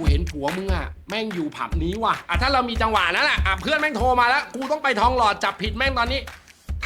กูเห็นผัวมึงอะแม่งอยู่ผับนี้ว่ะอะถ้าเรามีจังหวะนั้นอะอะเพื่อนแม่งโทรมาแล้วกูต้องไปทองหล่อจับผิดแม่งตอนนี้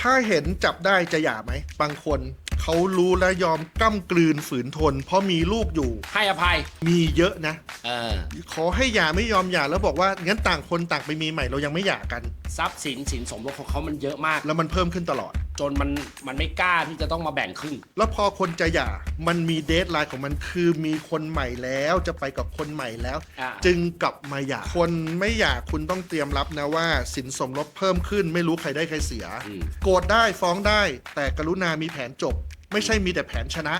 ถ้าเห็นจับได้จะหย่าไหม บางคน เขารู้และยอมก้ำกลืนฝืนทน เพราะมีลูกอยู่ ให้อภัย มีเยอะนะ เออ ขอให้หย่าไม่ยอมหย่าแล้วบอกว่างั้นต่างคนต่างไปมีใหม่เรายังไม่หย่ากัน ทรัพย์สินสินสมรสของเขามันเยอะมาก แล้วมันเพิ่มขึ้นตลอด จนมันมันไม่กล้าที่จะต้องมาแบ่งครึ่ง แล้วพอคนจะหย่า มันมีเดทไลน์ของมันคือมีคนใหม่แล้วจะไปกับคนใหม่แล้ว อ่า จึงกลับมาหย่า คนไม่หย่าคุณต้องเตรียมรับนะว่า สินสมรสเพิ่มขึ้น ไม่รู้ใครได้ใครเสีย อืมโกรธได้ฟ้องได้ แต่กรุณามีแผนจบ ไม่ใช่มีแต่แผนชนะ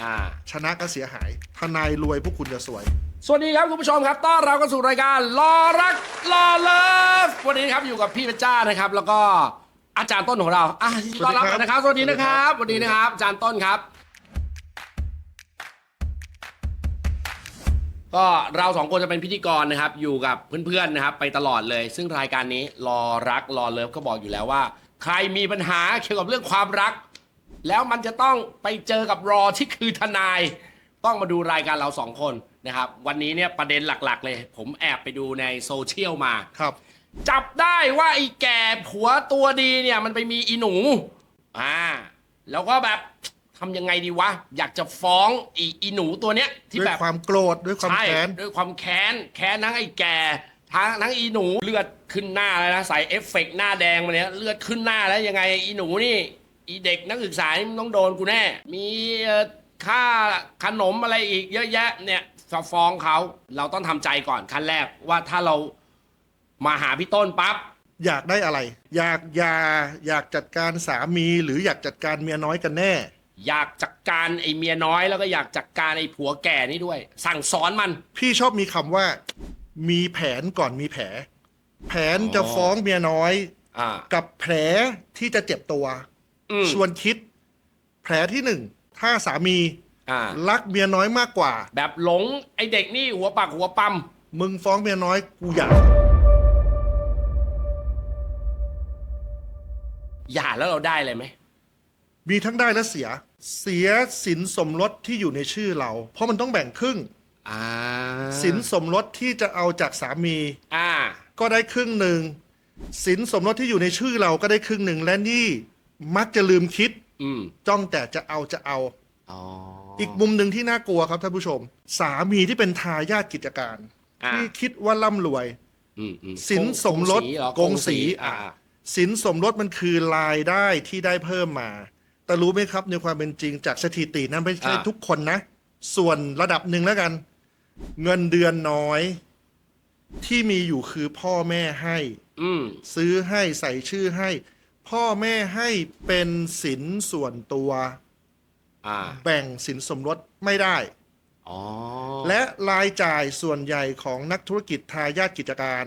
อ่า ชนะก็เสียหาย ทนายรวยพวกคุณจะสวย สวัสดีครับคุณผู้ชมครับต้อนรับเข้าสู่รายการรอรักรอเลิฟวันนี้นะครับอยู่กับพี่เพชรจ้านะครับ แล้วก็ อาจารย์ต้นของเราอะต้อนรับกันนะครับสวัสดีนะครับสวัสดีนะครับ อาจารย์ต้นครับ ก็เราสองคนจะเป็นพิธีกรนะครับ อยู่กับเพื่อนๆนะครับ ไปตลอดเลย ซึ่งรายการนี้รอรักรอเลิฟก็บอกอยู่แล้วว่า ใครมีปัญหาเกี่ยวกับเรื่องความรัก แล้วมันจะต้องไปเจอกับรอที่คือทนาย ต้องมาดูรายการเราสองคนนะครับ วันนี้เนี่ยประเด็นหลักๆ เลย ผมแอบไปดูในโซเชียลมาครับ จับได้ว่าไอ้แก่ผัวตัวดีเนี่ยมันไปมีอีหนู อ่า แล้วก็แบบทำยังไงดีวะ อยากจะฟ้องอีอีหนูตัวเนี้ย ที่ด้วยแบบความโกรธด้วยความใช่แค้น ด้วยความแค้น แค้นทั้งไอ้แก่ทั้งทั้งอีหนูเลือดขึ้นหน้าแล้วนะใส่เอฟเฟกต์หน้าแดงมาเนี่ยเลือดขึ้นหน้าแล้วยังไงอีหนูนี่อีเด็กนักศึกษานี่มึงต้องโดนกูแน่ มีเอ่อค่าขนมอะไรอีกเยอะแยะเนี่ยจะฟ้องเขาเราต้องทำใจก่อนขั้นแรกว่าถ้าเรา มาหาพี่ต้นปั๊บอยากได้อะไร อยากหยาอยากจัดการสามีหรืออยากจัดการเมียน้อยกันแน่ อยากจัดการไอ้เมียน้อยแล้วก็อยากจัดการไอ้ผัวแก่นี่ด้วย สั่งสอนมัน พี่ชอบมีคำว่า มีแผนก่อนมีแผล แผนจะอ๋อฟ้องเมียน้อย อ่า กับแผลที่จะเจ็บตัว อืมชวนคิด แผลที่หนึ่งถ้าสามีอ่า รักเมียน้อยมากกว่า แบบหลงไอ้เด็กนี่หัวปากหัวปั๊มมึงฟ้องเมียน้อยกูอยาก หย่าแล้วเราได้เลยไหม มีทั้งได้และเสีย เสียสินสมรสที่อยู่ในชื่อเรา เพราะมันต้องแบ่งครึ่ง อ่าสินสมรสที่จะเอาจากสามี อ่า ก็ได้ครึ่งหนึ่งสินสมรสที่อยู่ในชื่อเราก็ได้ครึ่งหนึ่งและนี่มักจะลืมคิด อืมจ้องแต่จะเอาจะเอา อ๋ออีกมุมหนึ่งที่น่ากลัวครับท่านผู้ชม สามีที่เป็นทายาทกิจการ อ่าที่คิดว่าร่ำรวย อืมอืมสินสมรสเหอกงสีอ่า สินสมรสมันคือรายได้ที่ได้เพิ่มมา แต่รู้ไหมครับในความเป็นจริงจากสถิตินั้นไม่ใช่ทุกคนนะ ส่วนระดับหนึ่งแล้วกัน เงินเดือนน้อย ที่มีอยู่คือพ่อแม่ให้ อืม ซื้อให้ใส่ชื่อให้ พ่อแม่ให้เป็นสินส่วนตัว อ่า แบ่งสินสมรสไม่ได้ อ๋อและรายจ่ายส่วนใหญ่ของนักธุรกิจทายาทกิจการ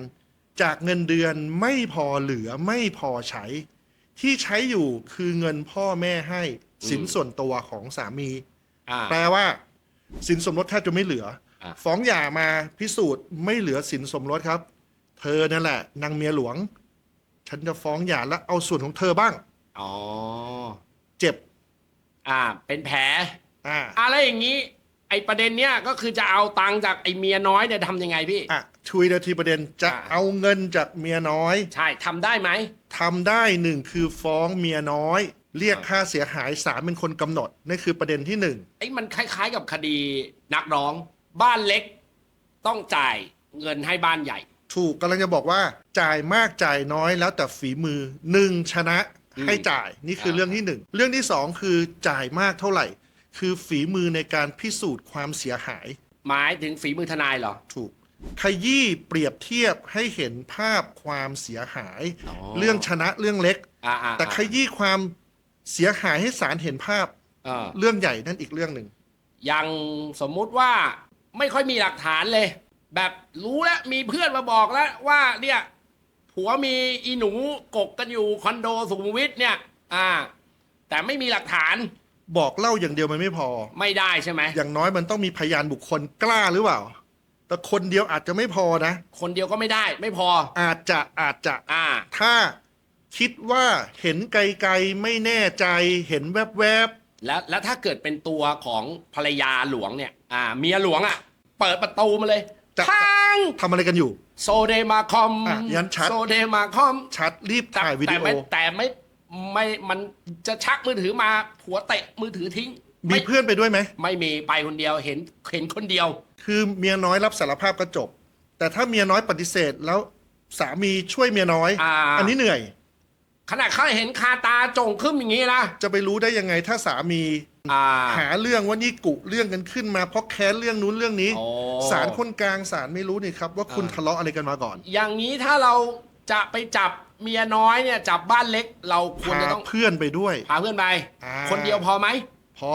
จากเงินเดือนไม่พอเหลือไม่พอใช้ ที่ใช้อยู่คือเงินพ่อแม่ให้สินส่วนตัวของสามี อ่า แปลว่า สินสมรสแทบจะไม่เหลือ อะ ฟ้องหย่ามาพิสูจน์ไม่เหลือสินสมรสครับ เธอนั่นแหละนางเมียหลวง ฉันจะฟ้องหย่าแล้วเอาส่วนของเธอบ้าง อ๋อ เจ็บอ่า เป็นแผลอ่า อะไรอย่างนี้ ไอประเด็นเนี้ยก็คือจะเอาตังค์จากไอเมียน้อยเนี่ยทำยังไงพี่ อะชุยนาทีประเด็นจะอ่าเอาเงินจากเมียน้อยใช่ทำได้ไหม ทำได้หนึ่งคือฟ้องเมียน้อย เรียกอ่าค่าเสียหายศาลเป็นคนกำหนดนั่นคือประเด็นที่หนึ่งไอ้มันคล้ายๆกับคดีนักร้อง บ้านเล็ก ต้องจ่ายเงินให้บ้านใหญ่ ถูกกำลังจะบอกว่า จ่ายมากจ่ายน้อยแล้วแต่ฝีมือหนึ่งชนะอืมให้จ่ายนี่คืออ่าเรื่องที่หนึ่งเรื่องที่สองคือจ่ายมากเท่าไหร่ คือฝีมือในการพิสูจน์ความเสียหาย หมายถึงฝีมือทนายเหรอ ถูกขยี้เปรียบเทียบให้เห็นภาพความเสียหาย อ๋อ เรื่องชนะเรื่องเล็ก อ่าอ่าแต่ขยี้ความเสียหายให้ศาลเห็นภาพเออเรื่องใหญ่นั่นอีกเรื่องหนึ่งอย่างสมมุติว่าไม่ค่อยมีหลักฐานเลย แบบรู้แล้วมีเพื่อนมาบอกแล้วว่าเนี่ยผัวมีอีหนูกกกันอยู่คอนโดสุขุมวิทเนี่ย อ่า แต่ไม่มีหลักฐาน บอกเล่าอย่างเดียวมันไม่พอ ไม่ได้ใช่ไหมอย่างน้อยมันต้องมีพยานบุคคลกล้าหรือเปล่า แต่คนเดียวอาจจะไม่พอนะ คนเดียวก็ไม่ได้ ไม่พอ อาจจะอาจจะอ่า ถ้าคิดว่าเห็นไกลๆไม่แน่ใจเห็นแวบแล้วแล้วถ้าเกิดเป็นตัวของภรรยาหลวงเนี่ย อ่า เมียหลวงอะ่ะ เปิดประตูมาเลยจะพังทำอะไรกันอยู่ โซเดมาคอมอะยันชัด โซเดมาคอมชัดรีบแต่ถ่ายวิแต่ดีโอ ไม่แต่ไม่ ไม่มันจะชักมือถือมาผัวเตะมือถือทิ้งมีไม่เพื่อนไปด้วยไหม ไม่มีไปคนเดียวเห็นเห็นคนเดียว คือเมียน้อยรับสารภาพก็จบ แต่ถ้าเมียน้อยปฏิเสธแล้วสามีช่วยเมียน้อยอ่าอันนี้เหนื่อย ขนาดเขาเห็นคาตาจงขึ้นอย่างนี้นะจะไปรู้ได้ยังไงถ้าสามีอ่า หาเรื่องว่านี่กุเรื่องกันขึ้นมาเพราะแค้นเรื่องนู้นเรื่องนี้โอ้ศาลคนกลางศาลไม่รู้นี่ครับว่าคุณอ่าทะเลาะอะไรกันมาก่อน อย่างนี้ถ้าเรา จะไปจับเมียน้อยเนี่ยจับบ้านเล็ก เราควรพาจะต้องเพื่อนไปด้วย พาเพื่อนไป อ่า คนเดียวพอไหม พอ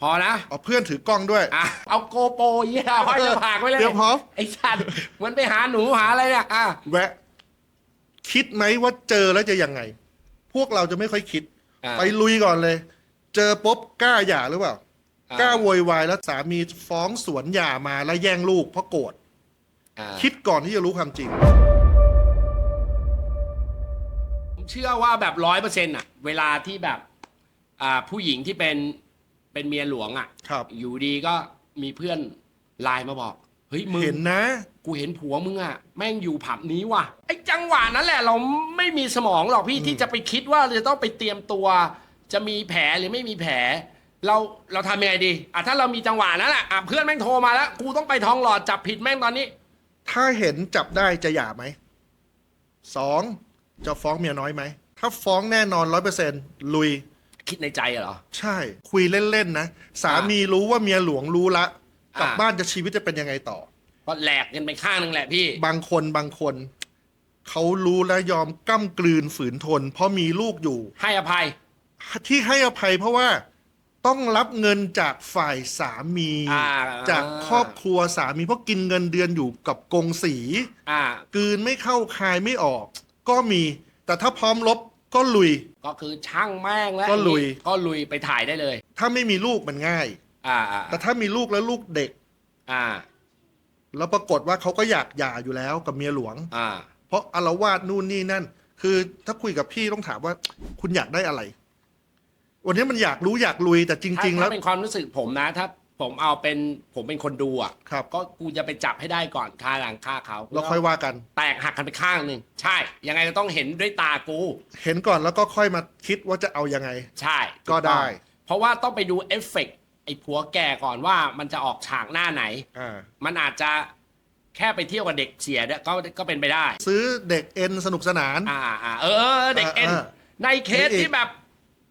พอนะเอาเพื่อนถือกล้องด้วย อะเอาโกโปรเยี่ยห้อยจะผากไว้เลยเดี๋ยวพร้อม ไอ้สัตว์เหมือนไปหาหนูหาอะไรเนี่ยอะแวะ คิดไหมว่าเจอแล้วจะยังไง พวกเราจะไม่ค่อยคิด อะ ไปลุยก่อนเลย เจอปุ๊บกล้าหย่าหรือเปล่า อะ กล้าโวยวายแล้วสามีฟ้องสวนหย่ามาแล้วแย่งลูกเพราะโกรธ อะ คิดก่อนที่จะรู้ความจริง เชื่อว่าแบบร้อยเปอร์เซ็นต์อะ เวลาที่แบบ อ่าผู้หญิงที่เป็นเป็นเมียหลวงอะ ครับ อยู่ดีก็มีเพื่อนไลน์มาบอกเฮ้ยมึง เห็นนะ กูเห็นผัวมึงอะแม่งอยู่ผับนี้ว่ะไอ้จังหวะนั้นแหละ เราไม่มีสมองหรอกพี่ที่จะไปคิดว่าเราจะต้องไปเตรียมตัว จะมีแผลหรือไม่มีแผล เราเราทำยังไงดีอะถ้าเรามีจังหวะนั้นแหละอะเพื่อนแม่งโทรมาแล้ว กูต้องไปทองหลอดจับผิดแม่งตอนนี้ ถ้าเห็นจับได้จะหย่าไหมสอง จะฟ้องเมียน้อยไหม ถ้าฟ้องแน่นอนร้อยเปอร์เซ็นลุย คิดในใจเหรอ ใช่ คุยเล่น ๆ นะ สามีรู้ว่าเมียหลวงรู้ละ กลับอ่าบ้านจะชีวิตจะเป็นยังไงต่อก็แหลกกันไปข้างนึงแหละพี่ บางคนบางคน เขารู้และยอมก้ำกลืนฝืนทน เพราะมีลูกอยู่ ให้อภัย ที่ให้อภัยเพราะว่าต้องรับเงินจากฝ่ายสามีอ่าจากครอบครัวสามีเพราะกินเงินเดือนอยู่กับกงสีอ่ากลืนไม่เข้าคายไม่ออก ก็มี แต่ถ้าพร้อมลบก็ลุย ก็คือช่างแม่งแล้วก็ลุย ก็ลุยไปถ่ายได้เลย ถ้าไม่มีลูกมันง่าย อ่าอ่าแต่ถ้ามีลูกแล้วลูกเด็ก อ่า แล้วปรากฏว่าเขาก็อยากหย่าอยู่แล้วกับเมียหลวง อ่า เพราะอารวาสนู่นนี่นั่น คือถ้าคุยกับพี่ต้องถามว่า คุณอยากได้อะไร วันนี้มันอยากรู้อยากลุยแต่จถ้าริง ๆ แล้วถ้าเป็นความรู้สึกผมนะถ้า ผมเอาเป็นผมเป็นคนดูอะครับ ก็กูจะไปจับให้ได้ก่อนค่าหลังค่าเขาเราค่อยว่ากัน แตกหักกันไปข้างหนึ่งใช่ ยังไงก็ต้องเห็นด้วยตากู เห็นก่อนแล้วก็ค่อยมาคิดว่าจะเอายังไง ใช่ก็ได้ถูต้องเพราะว่าต้องไปดูเอฟเฟกต์ไอ้ผัวแก่ก่อนว่ามันจะออกฉากหน้าไหนอ่ามันอาจจะแค่ไปเที่ยวกับเด็กเสียเนี่ยก็ก็เป็นไปได้ ซื้อเด็กเอ็นสนุกสนาน อ่าอ่าเออเด็กเอ็นอ่าในเคสมีอีกที่แบบ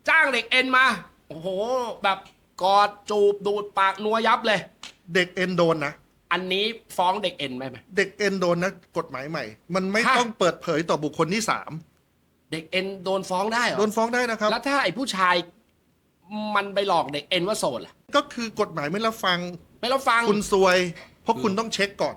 จ้างเด็กเอ็นมาโอ้โหแบบ กอดจูบดูดปากนัวยับเลย เด็กเอ็นโดนนะ อันนี้ฟ้องเด็กเอ็นไหมไหม เด็กเอ็นโดนนะกฎหมายใหม่ มันไม่ฮะ ต้องเปิดเผยต่อบุคคลที่สามเด็กเอ็นโดนฟ้องได้เหรอโดนฟ้องได้นะครับ แล้วถ้าไอ้ผู้ชาย มันไปหลอกเด็กเอ็นว่าโสดล่ะ ก็คือกฎหมายไม่รับฟังไม่รับฟังคุณซวย เพราะคุณต้องเช็คก่อน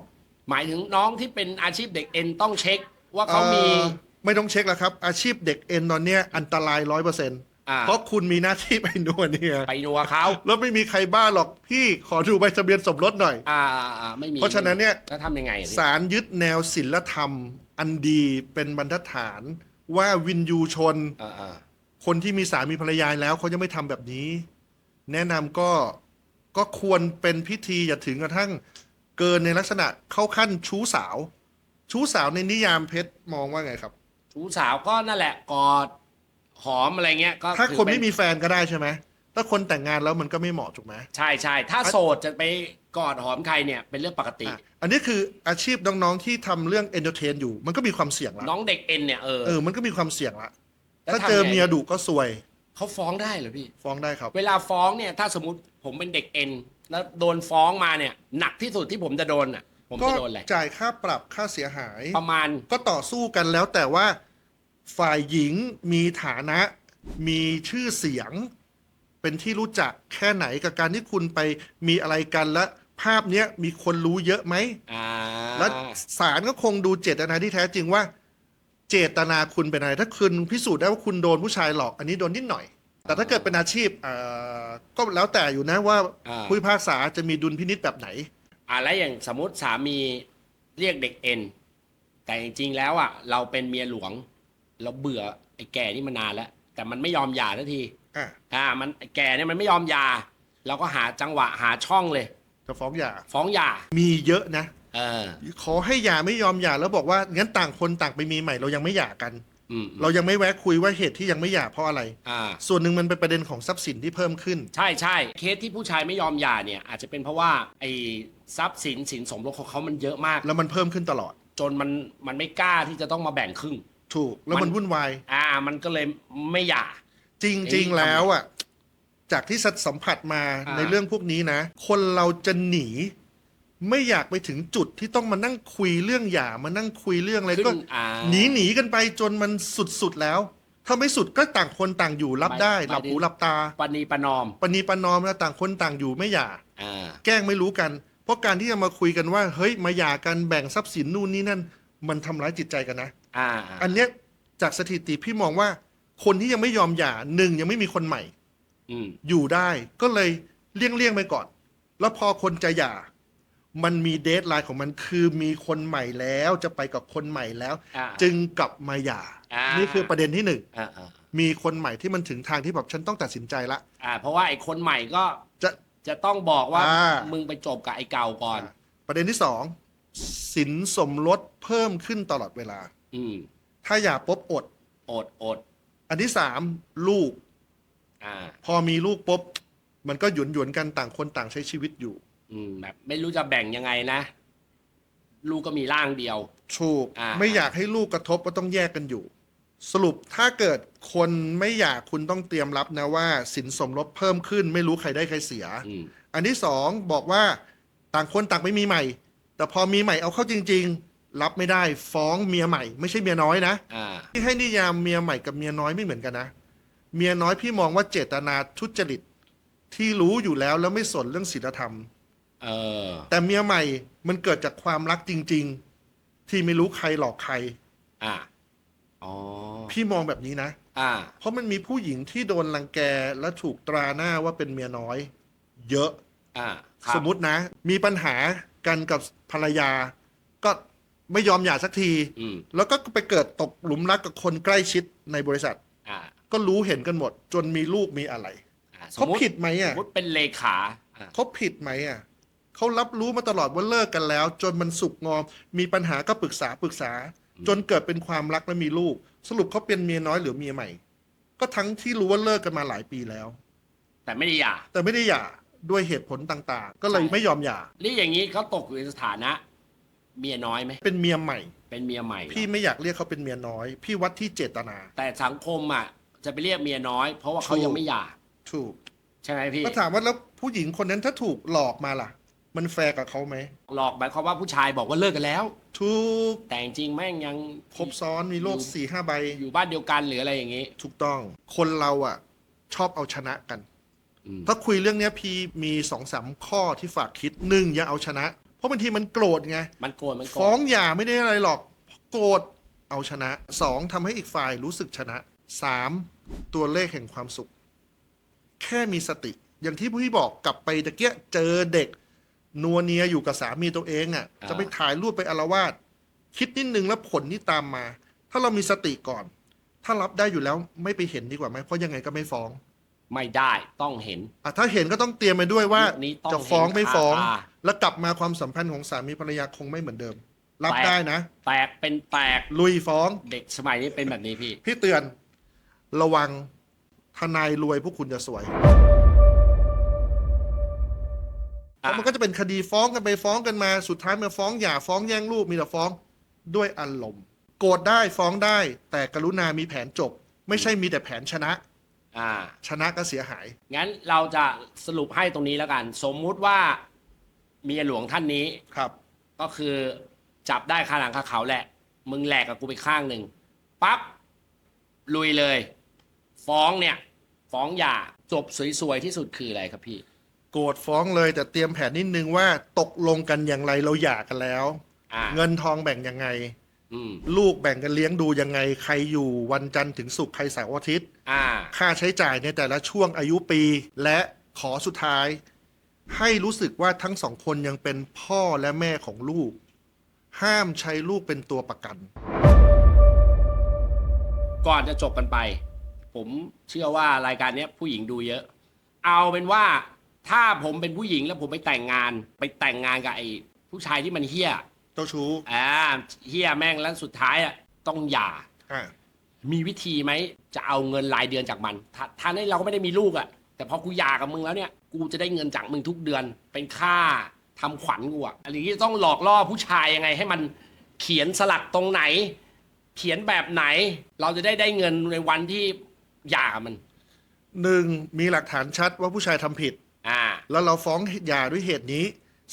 หมายถึงน้องที่เป็นอาชีพเด็กเอ็นต้องเช็คว่าเขามี อ่อไม่ต้องเช็คแล้วครับ อาชีพเด็กเอ็นตอนเนี้ยอันตรายร้อยเปอร์เซ็นต์อ่า เพราะคุณมีหน้าที่ไปนวดเนี่ยไปนัวเขาแล้วไม่มีใครบ้าหรอกพี่ขอดูใบทะเบียนสมรสหน่อย อ่าอ่าอ่าไม่มีเพราะฉะนั้นเนี่ยแล้วทำยังไงอะพี่ศาลยึดแนวศิลธรรม อันดีเป็นบรรทัดฐานว่าวินยูชนอ่าอ่าคนที่มีสามีภรรยาแล้วเขาจะไม่ทำแบบนี้ แนะนำก็ก็ควรเป็นพิธีอย่าถึงกระทั่งเกินในลักษณะเข้าขั้นชู้สาว ชู้สาวในนิยามเพชรมองว่าไงครับ ชูสาวก็นั่นแหละกอด หอมอะไรเงี้ยก็ถ้าถือคนเป็ไม่มีแฟนก็ได้ใช่ไหมถ้าคนแต่งงานแล้วมันก็ไม่เหมาะถูกไหม ใช่ใช่ถ้าโสดจะไปกอดหอมใครเนี่ยเป็นเรื่องปกติ อะอันนี้คืออาชีพน้องๆที่ทำเรื่องเอนเตอร์เทนอยู่ มันก็มีความเสี่ยงละน้องเด็กเอ็นเนี่ยเออ เออมันก็มีความเสี่ยงละแล้วถ้าทำเจอไง เมียดุก็ซวยเขาฟ้องได้เหรอพี่ ฟ้องได้ครับ เวลาฟ้องเนี่ยถ้าสมมติผมเป็นเด็กเอ็นแล้วโดนฟ้องมาเนี่ย หนักที่สุดที่ผมจะโดนอะ ผมก็จะโดนอะไรจ่ายค่าปรับค่าเสียหาย ประมาณก็ต่อสู้กันแล้วแต่ว่า ฝ่ายหญิงมีฐานะ มีชื่อเสียง เป็นที่รู้จักแค่ไหนกับการที่คุณไปมีอะไรกันและภาพเนี้ยมีคนรู้เยอะไหม อ่าแล้วศาลก็คงดูเจตนาที่แท้จริงว่า เจตนาคุณเป็นอะไรถ้าคุณพิสูจน์ได้ว่าคุณโดนผู้ชายหลอก อันนี้โดนนิดหน่อย แต่ถ้าเกิดเป็นอาชีพเอ่อก็แล้วแต่อยู่นะว่าอ่าผู้พิพากษาจะมีดุลพินิษแบบไหน อ่าแล้วอย่างสมมติสามีเรียกเด็กเอ็นแต่จริงๆแล้วอะเราเป็นเมียหลวง เราเบื่อไอ้แก่นี่มานานแล้ว แต่มันไม่ยอมหย่าทันทีอะอ่า มันไอ้แก่เนี่ยมันไม่ยอมหย่าเราก็หาจังหวะหาช่องเลย จะฟ้องหย่า ฟ้องหย่า มีเยอะนะ เออ ขอให้หย่าไม่ยอมหย่าแล้วบอกว่างั้นต่างคนต่างไปมีใหม่เรายังไม่หย่ากัน อืมเรายังไม่แวะคุยว่าเหตุที่ยังไม่หย่าเพราะอะไร อ่า ส่วนหนึ่งมันเป็นประเด็นของทรัพย์สินที่เพิ่มขึ้น ใช่ใช่เคสที่ผู้ชายไม่ยอมหย่าเนี่ย อาจจะเป็นเพราะว่าไอ้ทรัพย์สินสินสมรสของเขามันเยอะมาก แล้วมันเพิ่มขึ้นตลอด จนมันมันไม่กล้าที่จะต้องมาแบ่งครึ่ง ถูกแล้วมัมันนวุ่นวาย อ่า มันก็เลยไม่หย่าจริง ๆ แล้วอะ จากที่สัมผัสมาอ่าในเรื่องพวกนี้นะ คนเราจะหนี ไม่อยากไปถึงจุดที่ต้องมานั่งคุยเรื่องหย่ามานั่งคุยเรื่องอะไรขึ้ก็นอ่าหนีหนีกันไปจนมันสุดๆแล้วถ้าไม่สุดก็ต่างคนต่างอยู่รับได้ไม่หลับไม่หูหลับตาปณีประนอมปณีประนอมแล้วต่างคนต่างอยู่ไม่หย่าอ่าแกล้งไม่รู้กัน เพราะการที่จะมาคุยกันว่า เฮ้ยมาหย่ากันแบ่งทรัพย์สินนู่นนี่นั่น มันทำร้ายจิตใจกันนะ อ่าอันเนี้ยจากสถิติพี่มองว่า คนที่ยังไม่ยอมหย่าหนึ่งยังไม่มีคนใหม่ อืมอยู่ได้ก็เลยเลี่ยงเลี่ยงๆไปก่อน แล้วพอคนจะหย่า มันมีเดทไลน์ของมันคือมีคนใหม่แล้วจะไปกับคนใหม่แล้ว อ่า จึงกลับมาหย่า อ่านี่ นี่คือประเด็นที่หนึ่งอ่าอ่ามีคนใหม่ที่มันถึงทางที่แบบฉันต้องตัดสินใจละ อ่า เพราะว่าไอ้คนใหม่ก็จะจะต้องบอกว่าอ่ามึงไปจบกับไอ้เก่าก่อน ประเด็นที่สอง สินสมรสเพิ่มขึ้นตลอดเวลา อืมถ้าหย่าปุ๊บอด อดอดอันที่สามลูก อ่า พอมีลูกปุ๊บมันก็หยวนหยวนๆกันต่างคนต่างใช้ชีวิตอยู่อืมแบบไม่รู้จะแบ่งยังไงนะ ลูกก็มีร่างเดียว ถูกอ่า ไม่อยากให้ลูกกระทบก็ต้องแยกกันอยู่ สรุปถ้าเกิดคนไม่อยากคุณต้องเตรียมรับนะว่า สินสมรสเพิ่มขึ้น ไม่รู้ใครได้ใครเสีย อืมอันที่สองบอกว่าต่างคนต่างไม่มีใหม่ แต่พอมีใหม่เอาเข้าจริง ๆ รับไม่ได้ฟ้องเมียใหม่ ไม่ใช่เมียน้อยนะอ่า ที่ให้นิยามเมียใหม่กับเมียน้อยไม่เหมือนกันนะ เมียน้อยพี่มองว่าเจตนาทุจริตที่รู้อยู่แล้วแล้วไม่สนเรื่องศีลธรรม เออ แต่เมียใหม่มันเกิดจากความรักจริง ๆ ที่ไม่รู้ใครหลอกใคร อ่าอ๋อ พี่มองแบบนี้นะ อ่า เพราะมันมีผู้หญิงที่โดนรังแกและถูกตราหน้าว่าเป็นเมียน้อย เยอะ อ่าครับสมมตินะ มีปัญหา กันกับภรรยา ก็ไม่ยอมหย่าสักที อืมแล้วก็ไปเกิดตกหลุมรักกับคนใกล้ชิดในบริษัท อ่าก็รู้เห็นกันหมด จนมีลูกมีอะไรอ่าสมเขามติผิดไหมสอะมมติเป็นเลขาอ่าเขาผิดไหมอะเขารับรู้มาตลอดว่าเลิกกันแล้ว จนมันสุกงอม มีปัญหาก็ปรึกษาปรึกษา จนเกิดเป็นความรักและมีลูก สรุปเขาเป็นเมียน้อยหรือเมียใหม่ ก็ทั้งที่รู้ว่าเลิกกันมาหลายปีแล้ว แต่ไม่ได้หย่าแต่ไม่ได้หย่า ด้วยเหตุผลต่างๆ ก็เลยใช่ไม่ยอมหย่า นี่อย่างนี้เขาตกอยู่ในสถานะ เมียน้อยไหม เป็นเมียใหม่ เป็นเมียใหม่เหรอพี่ไม่อยากเรียกเขาเป็นเมียน้อย พี่วัดที่เจตนา แต่สังคมอะจะไปเรียกเมียน้อย เพราะว่าเขาถูกยังไม่หย่าถูกใช่ไหมพี่ ก็ถามว่าแล้วผู้หญิงคนนั้นถ้าถูกหลอกมาล่ะ มันแฟร์กับเขาไหมหลอกหมายความว่าผู้ชายบอกว่าเลิกกันแล้ว ถูกแต่จริงๆแม่งยังครบซ้อนมีโลกสี่ห้าใบอยู่บ้านเดียวกันหรืออะไรอย่างนี้ ถูกต้อง คนเราอะ ชอบเอาชนะกันอืม ถ้าคุยเรื่องเนี้ยพี่มีสองสามข้อที่ฝากคิดหนึ่งอย่าเอาชนะ เพราะบางทีมันโกรธไง มันโกรธมันโกรฟ้องธหย่าไม่ได้อะไรหรอก โกรธเอาชนะสองทำให้อีกฝ่ายรู้สึกชนะสามตัวเลขแห่งความสุข แค่มีสติ อย่างที่พี่บอกกลับไปตะเกียเจอเด็ก นัวเนียอยู่กับสามีตัวเองอะ จะไปถ่ายรูปไปอารวาสคิดนิดนึงแล้วผลที่ตามมา ถ้าเรามีสติก่อน ถ้ารับได้อยู่แล้วไม่ไปเห็นดีกว่าไหมเพราะยังไงก็ไม่ฟ้อง ไม่ได้ต้องเห็น อะถ้าเห็นก็ต้องเตรียมไปด้วยว่ายุคนี้ต้องจะฟ้อง เห็นไม่ฟ้องคาตา แล้วกลับมาความสัมพันธ์ของสามีภรรยาคงไม่เหมือนเดิม รับแปลก ได้นะ แตกเป็นแตกลุยฟ้อง เด็กสมัยนี้เป็นแบบนี้พี่ พี่เตือน ระวังทนายรวยพวกคุณจะสวย เพอะ ราะมันก็จะเป็นคดีฟ้องกันไปฟ้องกันมาสุดท้ายมาฟ้องหย่าฟ้องแย่งลูกมีแต่ฟ้องด้วยอารมณ์โกรธได้ฟ้องได้ แต่กรุณามีแผนจบ ไม่ใช่มีแต่แผนชนะ อ่า ชนะก็เสียหาย งั้นเราจะสรุปให้ตรงนี้แล้วกัน สมมุติว่าเมียหลวงท่านนี้ครับ ก็คือจับได้คาหลังคาเขาแหละ มึงแหลกกับกูไปข้างหนึ่งปั๊บลุยเลย ฟ้องเนี่ย ฟ้องหย่าจบสวยๆที่สุดคืออะไรครับพี่ โกรธฟ้องเลยแต่เตรียมแผนนิดนึงว่าตกลงกันอย่างไรเราหย่ากันแล้ว อ่า เงินทองแบ่งยังไง อืมลูกแบ่งกันเลี้ยงดูยังไง ใครอยู่วันจันทร์ถึงศุกร์ใครเสาร์อาทิตย์ อ่า ค่าใช้จ่ายในแต่ละช่วงอายุปี และขอสุดท้าย ให้รู้สึกว่าทั้งสองคนยังเป็นพ่อและแม่ของลูก ห้ามใช้ลูกเป็นตัวประกัน ก่อนจะจบกันไป ผมเชื่อว่ารายการเนี้ยผู้หญิงดูเยอะ เอาเป็นว่าถ้าผมเป็นผู้หญิงแล้วผมไปแต่งงาน ไปแต่งงานกับไอ้ผผู้ชายที่มันเฮี้ย เจ้าชู้อ่าเฮี้ยแม่งแล้วสุดท้ายอะต้องหย่า อ่ามีวิธีไหมจะเอาเงินรายเดือนจากมันถ้าถ้านี่เราก็ไม่ได้มีลูกอะ่ะ แต่พอกูหย่ากับมึงแล้วเนี่ย กูจะได้เงินจากมึงทุกเดือน เป็นค่าทำขวัญกูอะ่ะอะไรอย่างนี้ต้องหลอกล่อผู้ชายยังไง ให้มันเขียนสลักตรงไหน เขียนแบบไหน เราจะได้ได้เงินในวันที่หย่ากับมัน หนึ่งมีหลักฐานชัดว่าผู้ชายทำผิด อ่า แล้วเราฟ้องหย่าด้วยเหตุนี้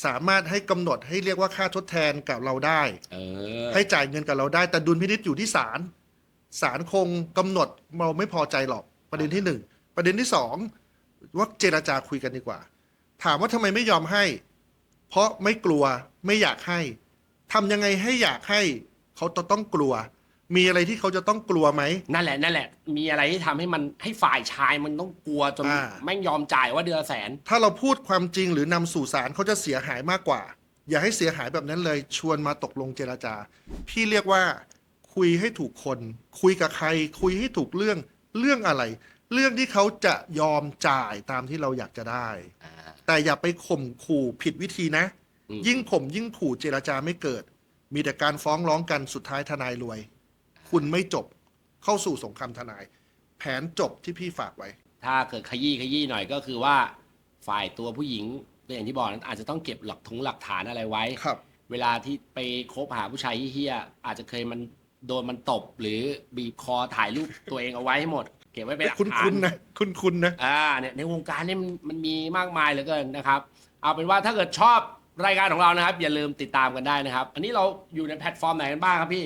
สามารถให้กำหนดให้เรียกว่าค่าทดแทนกับเราได้ เออให้จ่ายเงินกับเราได้ แต่ดุลพินิษอยู่ที่ศาลศาลคงกำหนดเราไม่พอใจหรอกประเด็นที่หนึ่งประเด็นที่สองว่าเจรจาคุยกันดีกว่า ถามว่าทำไมไม่ยอมให้ เพราะไม่กลัวไม่อยากให้ทำยังไงให้อยากให้เขาจะต้องกลัว มีอะไรที่เขาจะต้องกลัวไหม นั่นแหละนั่นแหละ มีอะไรที่ทำให้มันให้ฝ่ายชายมันต้องกลัวจนอ่า แม่งยอมจ่ายว่าเดือนละแสน ถ้าเราพูดความจริงหรือนำสู่ศาลเขาจะเสียหายมากกว่า อย่าให้เสียหายแบบนั้นเลย ชวนมาตกลงเจรจา พี่เรียกว่า คุยให้ถูกคน คุยกับใคร คุยให้ถูกเรื่องเรื่องอะไร เรื่องที่เขาจะยอมจ่ายตามที่เราอยากจะได้ แต่อย่าไปข่มขู่ผิดวิธีนะ อืม ยิ่งข่มยิ่งขู่เจรจาไม่เกิด มีแต่การฟ้องร้องกันสุดท้ายทนายรวย คุณไม่จบเข้าสู่สงครามทนาย แผนจบที่พี่ฝากไว้ ถ้าเกิดขยี้ขยี้หน่อยก็คือว่า ฝ่ายตัวผู้หญิงก็อย่างที่บอกนั้นอาจจะต้องเก็บหลักทงหลักฐานอะไรไว้ ครับ เวลาที่ไปคบหาผู้ชายเฮี้ยๆอาจจะเคยมันโดนมันตบหรือบีบคอถ่ายรูปตัวเองเอาไว้ให้หมด เก็บไว้เป็นหลักคุณฐาคุน ณนะ คุณคุณนะ อ่าเนี่ยในวงการนี่มันมันมีมากมายเหลือเกินนะครับ เอาเป็นว่าถ้าเกิดชอบรายการของเรานะครับ อย่าลืมติดตามกันได้นะครับ อันนี้เราอยู่ในแพลตฟอร์มไหนกันบ้างครับพี่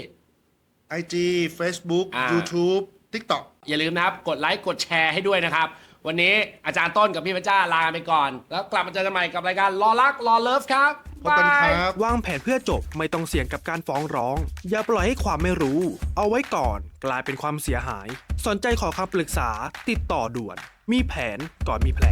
IG Facebook อ่า YouTube TikTok อย่าลืมนะครับ กดไลค์กดแชร์ให้ด้วยนะครับ วันนี้อาจารย์ต้นกับพี่พระเจ้าลาไปก่อน แล้วกลับมาเจอกันใหม่กับรายการรอรักรอเลิฟครับพบกันคาย รับ วางแผนเพื่อจบไม่ต้องเสี่ยงกับการฟ้องร้อง อย่าปล่อยให้ความไม่รู้ เอาไว้ก่อนกลายเป็นความเสียหาย สนใจขอคำปรึกษาติดต่อด่วน มีแผนก่อนมีแผล